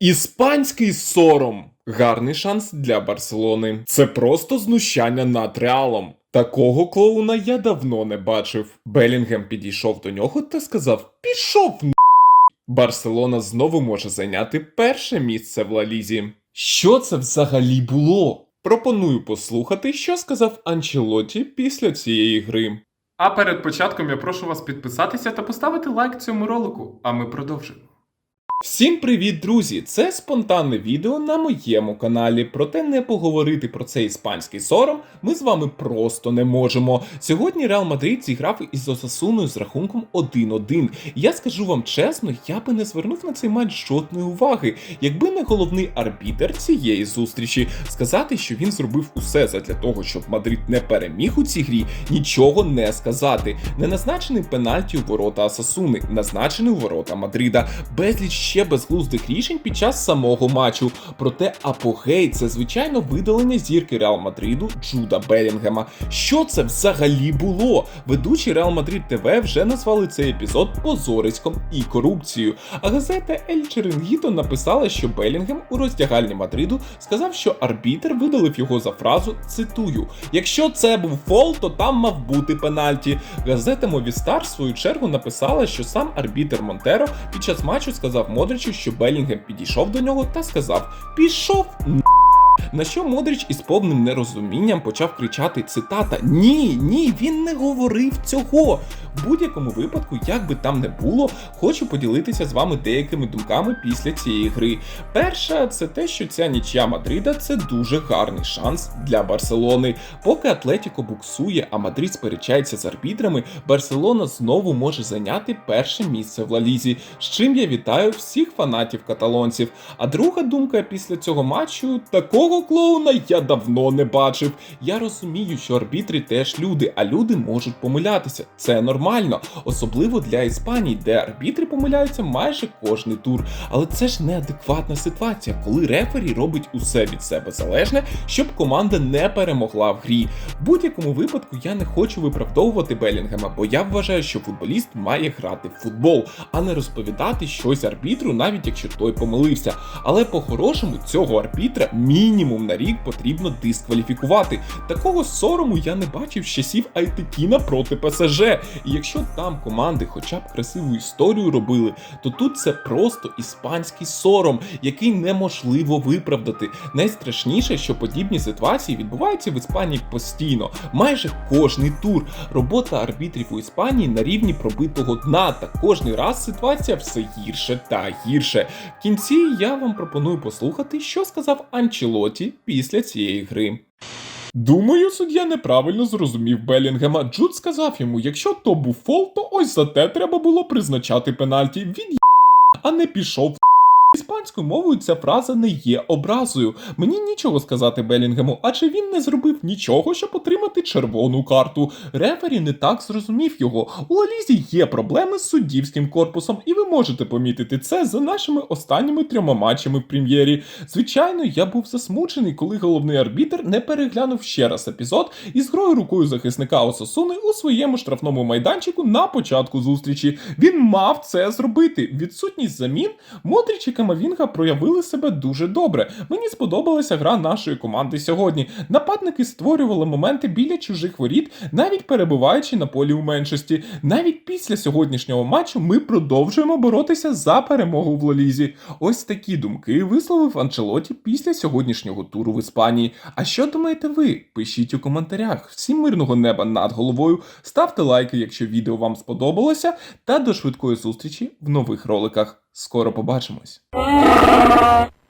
Іспанський сором. Гарний шанс для Барселони. Це просто знущання над реалом. Такого клоуна я давно не бачив. Белінгем підійшов до нього та сказав: Пішов на. Барселона знову може зайняти перше місце в Лалізі. Що це взагалі було? Пропоную послухати, що сказав Анчелоті після цієї гри. А перед початком я прошу вас підписатися та поставити лайк цьому ролику, а ми продовжимо. Всім привіт, друзі! Це спонтанне відео на моєму каналі. Проте не поговорити про цей іспанський сором ми з вами просто не можемо. Сьогодні Реал Мадрид зіграв із Осасуною з рахунком 1-1. Я скажу вам чесно, я би не звернув на цей матч жодної уваги, якби не головний арбітер цієї зустрічі. Сказати, що він зробив усе задля того, щоб Мадрид не переміг у цій грі, нічого не сказати. Не назначений пенальті у ворота Асасуни, назначений у ворота Мадрида. Безліч ще безглуздих рішень під час самого матчу. Проте апогей це звичайно видалення зірки Реал Мадриду Джуда Белінгема. Що це взагалі було? Ведучі Реал Мадрид ТВ вже назвали цей епізод позориськом і корупцією. А газета Ель Черенгіто написала, що Белінгем у роздягальні Мадриду сказав, що арбітер видалив його за фразу. Цитую: якщо це був фол, то там мав бути пенальті. Газета Movistar в свою чергу написала, що сам арбітер Монтеро під час матчу сказав Модричу, що Белінгем підійшов до нього та сказав: Пішов н***». На що Модрич із повним нерозумінням почав кричати цитата: Ні, ні, він не говорив цього. В будь-якому випадку, як би там не було, хочу поділитися з вами деякими думками після цієї гри. Перша, це те, що ця нічия Мадрида це дуже гарний шанс для Барселони. Поки Атлетіко буксує, а Мадрид сперечається з арбітрами, Барселона знову може зайняти перше місце в Лалізі, з чим я вітаю всіх фанатів каталонців. А друга думка після цього матчу такого клоуна я давно не бачив. Я розумію, що арбітри теж люди, а люди можуть помилятися. Це нормально, особливо для Іспанії, де арбітри помиляються майже кожний тур. Але це ж неадекватна ситуація, коли рефері робить усе від себе залежне, щоб команда не перемогла в грі. В будь-якому випадку я не хочу виправдовувати Белінгема, бо я вважаю, що футболіст має грати в футбол, а не розповідати щось арбітру, навіть якщо той помилився. Але по-хорошому цього арбітра мінімум на рік потрібно дискваліфікувати. Такого сорому я не бачив з часів Айтекіна проти ПСЖ. І якщо там команди хоча б красиву історію робили, то тут це просто іспанський сором, який неможливо виправдати. Найстрашніше, що подібні ситуації відбуваються в Іспанії постійно, майже кожний тур. Робота арбітрів у Іспанії на рівні пробитого дна, та кожний раз ситуація все гірше та гірше. В кінці я вам пропоную послухати, що сказав Анчелоті після цієї гри. Думаю, суддя неправильно зрозумів Белінгема. Джуд сказав йому, якщо то був фол, то ось за те треба було призначати пенальті. Він а не пішов. Іспанською мовою ця фраза не є образою. Мені нічого сказати Белінгему, адже він не зробив нічого, щоб отримати червону карту. Рефері не так зрозумів його. У Лалізі є проблеми з суддівським корпусом, і ви можете помітити це за нашими останніми трьома матчами в прем'єрі. Звичайно, я був засмучений, коли головний арбітр не переглянув ще раз епізод із грою рукою захисника Осасуни у своєму штрафному майданчику на початку зустрічі. Він мав це зробити. Відсутність замін Модріч і Камавінга проявили себе дуже добре. Мені сподобалася гра нашої команди сьогодні. Нападники створювали моменти біля чужих воріт, навіть перебуваючи на полі у меншості. Навіть після сьогоднішнього матчу ми продовжуємо боротися за перемогу в Лолізі. Ось такі думки висловив Анчелоті після сьогоднішнього туру в Іспанії. А що думаєте ви? Пишіть у коментарях. Всім мирного неба над головою. Ставте лайки, якщо відео вам сподобалося, та до швидкої зустрічі в нових роликах. Скоро побачимось.